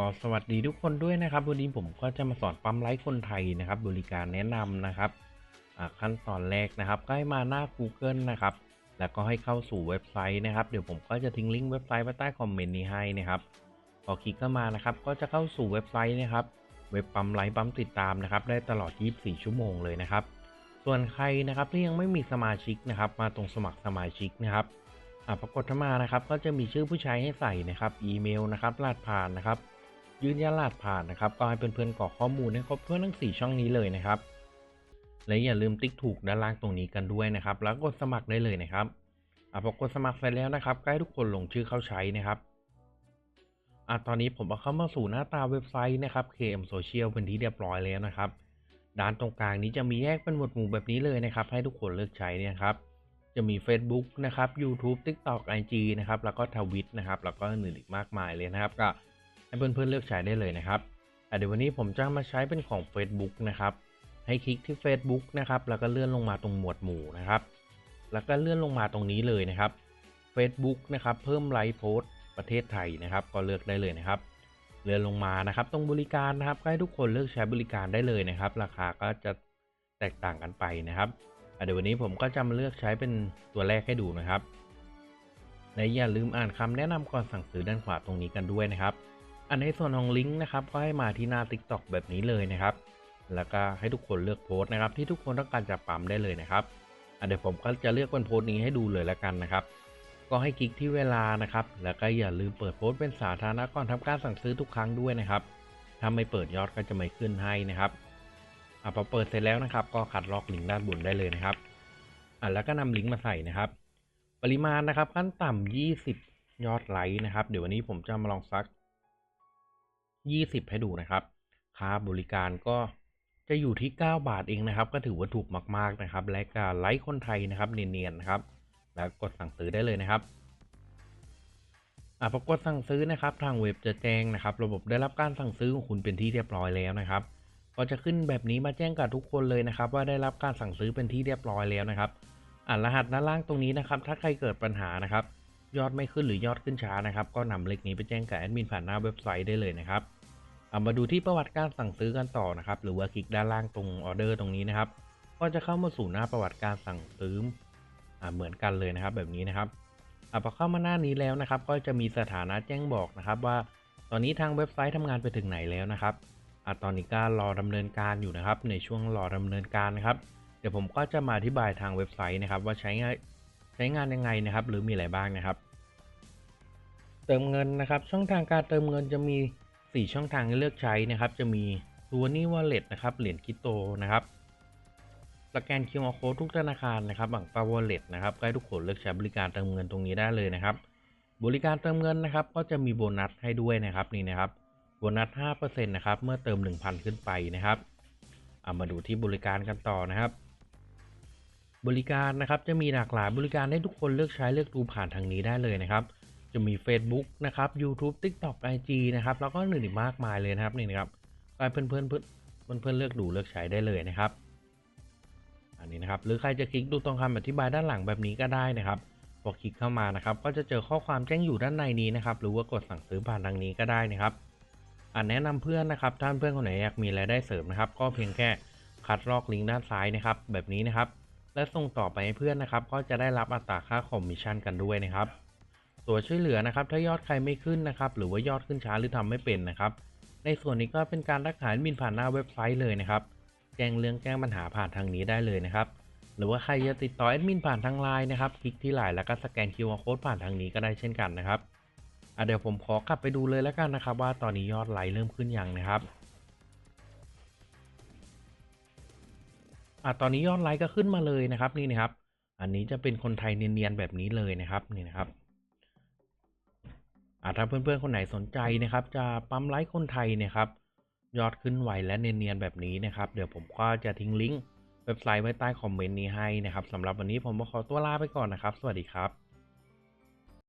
ก็สวัสดีทุกคนด้วยนะครับ วันนี้ผมก็จะมาสอนปั๊มไลฟ์คนไทยนะครับ บริการแนะนำนะครับขั้นตอนแรกนะครับก็ให้มาหน้า Google นะครับ แล้วก็ให้เข้าสู่เว็บไซต์นะครับ เดี๋ยวผมก็จะทิ้งลิงก์เว็บไซต์ไว้ใต้คอมเมนต์นี้ให้นะครับพอคลิกเข้ามานะครับ ก็จะเข้าสู่เว็บไซต์นะครับ เว็บปั๊มไลฟ์ปั๊มติดตามนะครับ ได้ตลอด 24 ชั่วโมงเลยนะครับ ส่วนใครนะครับที่ยังไม่มีสมาชิกนะครับ มาตรงสมัครสมาชิกนะครับอ่าปรากฏเข้ามานะครับก็จะมีชื่อผู้ใช้ให้ใส่นะครับ อีเมลนะครับรหัสผ่านนะครับ ยืนยันรหัสผ่านนะครับ ก็ให้เพื่อนๆกรอกข้อมูลให้ครบถ้วนทั้ง 4 ช่องนี้เลยนะครับ และอย่าลืมติ๊กถูกด้านล่างตรงนี้กันด้วยนะครับ แล้วกดสมัครได้เลยนะครับอ่าพอกดสมัครเสร็จแล้วนะครับก็ให้ทุกคนลงชื่อเข้าใช้นะครับอ่าตอนนี้ผมเอาเข้ามาสู่หน้าตาเว็บไซต์นะครับ KM Social เป็นที่เรียบร้อยแล้วนะครับด้านตรงกลางนี้จะมีแยกเป็นหมวดหมู่แบบนี้เลยนะครับ ให้ทุกคนเลือกใช้นี่ยครับ จะมี Facebook นะครับ YouTube TikTok IG นะครับ แล้วก็ทวิตนะครับ แล้วก็อื่นอีกมากมายเลยนะครับ ก็ ให้เพื่อนๆเลือกใช้ได้เลยนะครับเดี๋ยววันนี้ผมจะมาใช้เป็นของ Facebook นะครับให้คลิกที่ Facebook นะครับแล้วก็เลื่อนลงมาตรงหมวดหมู่นะครับแล้วก็เลื่อนลงมาตรงนี้เลยนะครับ Facebook นะครับเพิ่มไลฟ์โพสต์ประเทศไทยนะครับ ก็เลือกได้เลยนะครับ เลื่อนลงมานะครับ ตรงบริการนะครับก็ให้ทุกคนเลือกใช้บริการได้เลยนะครับ ราคาก็จะแตกต่างกันไปนะครับเดี๋ยววันนี้ผมก็จะมาเลือกใช้เป็นตัวแรกให้ดูนะครับและอย่าลืมอ่านคำแนะนำก่อนสั่งซื้อด้านขวาตรงนี้กันด้วยนะครับ อันในส่วนของลิงก์นะครับก็ให้มาที่หน้า TikTok แบบนี้เลยนะครับ แล้วก็ให้ทุกคนเลือกโพสต์นะครับที่ทุกคนต้องการจะปั๊มได้เลยนะครับเดี๋ยวผมก็จะเลือกเป็นโพสต์นี้ให้ดูเลยแล้วกันนะครับ ก็ให้คลิกที่เวลานะครับ แล้วก็อย่าลืมเปิดโพสต์เป็นสาธารณะก่อนทำการสั่งซื้อทุกครั้งด้วยนะครับถ้าไม่เปิดยอดก็จะไม่ขึ้นให้นะครับอะพอเปิดเสร็จแล้วนะครับ ก็ขัดลอกลิงก์ด้านบนได้เลยนะครับอะแล้วก็นำลิงก์มาใส่นะครับ ปริมาณนะครับขั้นต่ำ20 ยอดไลค์นะครับ เดี๋ยววันนี้ผมจะมาลองซัก 20 ให้ดูนะครับค่าบริการก็จะอยู่ที่ 9 บาทเองนะครับ ก็ถือว่าถูกมาก ๆนะครับ และการไลค์คนไทยนะครับเนียนๆนะครับ แล้วกดสั่งซื้อได้เลยนะครับอะพอกดสั่งซื้อนะครับ ทางเว็บจะแจ้งนะครับ ระบบได้รับการสั่งซื้อของคุณเป็นที่เรียบร้อยแล้วนะครับ ก็จะขึ้นแบบนี้มาแจ้งกับทุกคนเลยนะครับ ว่าได้รับการสั่งซื้อเป็นที่เรียบร้อยแล้วนะครับอ่านรหัสด้านล่างตรงนี้นะครับ ถ้าใครเกิดปัญหานะครับ ยอดไม่ขึ้นหรือยอดขึ้นช้านะครับ ก็นำเลขนี้ไปแจ้งกับแอดมินผ่านหน้าเว็บไซต์ได้เลยนะครับเอามาดูที่ประวัติการสั่งซื้อกันต่อนะครับ หรือว่าคลิกด้านล่างตรงออเดอร์ตรงนี้นะครับ ก็จะเข้ามาสู่หน้าประวัติการสั่งซื้ออเหมือนกันเลยนะครับ แบบนี้นะครับอพอเข้ามาหน้านี้แล้วนะครับ ก็จะมีสถานะแจ้งบอกนะครับ ว่าตอนนี้ทางเว็บไซต์ทำงานไปถึงไหนแล้วนะครับอตอนนี้ก็รอดำเนินการอยู่นะครับ ในช่วงรอดำเนินการนะครับ เดี๋ยวผมก็จะมาอธิบายทางเว็บไซต์นะครับ ว่าใช้ ช้งานยังไงนะครับ หรือมีอะไรบ้างนะครับ เติมเงินนะครับ ช่องทางการเติมเงินจะมี 4 ช่องทางให้เลือกใช้นะครับ จะมีตัวนี้วอลเล็ตนะครับ เหรียญคริปโตนะครับสแกน QR Code ทุกธนาคารนะครับบังปาวอลเล็ตนะครับก็ให้ทุกคนเลือกใช้บริการเติมเงินตรงนี้ได้เลยนะครับ บริการเติมเงินนะครับ ก็จะมีโบนัสให้ด้วยนะครับนี่นะครับโบนัส5%นะครับเมื่อเติม 1,000 ขึ้นไปนะครับเอามาดูที่บริการกันต่อนะครับ บริการนะครับจะมีหลากหลายบริการให้ทุกคนเลือกใช้เลือกดูผ่านทางนี้ได้เลยนะครับ จะมี Facebook นะครับ YouTube TikTok IG นะครับแล้วก็อื่นอีกมากมายเลยนะครับนี่นะครับก็ให้เพื่อนเพื่อนเพื่อนเพื่อนเลือกดูเลือกใช้ได้เลยนะครับอันนี้นะครับหรือใครจะคลิกดูตรงคำอธิบายด้านหลังแบบนี้ก็ได้นะครับพอคลิกเข้ามานะครับ ก็จะเจอข้อความแจ้งอยู่ด้านในนี้นะครับ หรือว่ากดสั่งซื้อผ่านทางนี้ก็ได้นะครับอ่าแนะนำเพื่อนนะครับท่านเพื่อนคนไหนอยากมีรายได้เสริมนะครับ ก็เพียงแค่คัดลอกลิงก์ด้านซ้ายนะครับ แบบนี้นะครับ และส่งต่อไปให้เพื่อนนะครับ ก็จะได้รับอัตราค่าคอมมิชชั่นกันด้วยนะครับ ตัวช่วยเหลือนะครับ ถ้ายอดใครไม่ขึ้นนะครับ หรือว่ายอดขึ้นช้าหรือทำไม่เป็นนะครับ ในส่วนนี้ก็เป็นการรักษาแอดมินผ่านหน้าเว็บไซต์เลยนะครับ แจ้งเรื่องแก้ปัญหาผ่านทางนี้ได้เลยนะครับ หรือว่าใครจะติดต่อแอดมินผ่านทางไลน์นะครับคลิกที่ไลน์แล้วก็สแกน QR Code ผ่านทางนี้ก็ได้เช่นกันนะครับเดี๋ยวผมขอกลับไปดูเลยแล้วกันนะครับ ว่าตอนนี้ยอดไลค์เริ่มขึ้นยังนะครับ อะตอนนี้ยอดไลค์ก็ขึ้นมาเลยนะครับนี่นะครับ อันนี้จะเป็นคนไทยเนียนๆแบบนี้เลยนะครับนี่นะครับอะถ้าเพื่อนๆคนไหนสนใจนะครับ จะปั๊มไลค์คนไทยเนะครับ ยอดขึ้นไวและเนียนๆแบบนี้นะครับ เดี๋ยวผมก็จะทิ้งลิงก์เว็บไซต์ไว้ใต้คอมเมนต์นี้ให้นะครับสำหรับวันนี้ผมขอตัวลาไปก่อนนะครับ สวัสดีครับ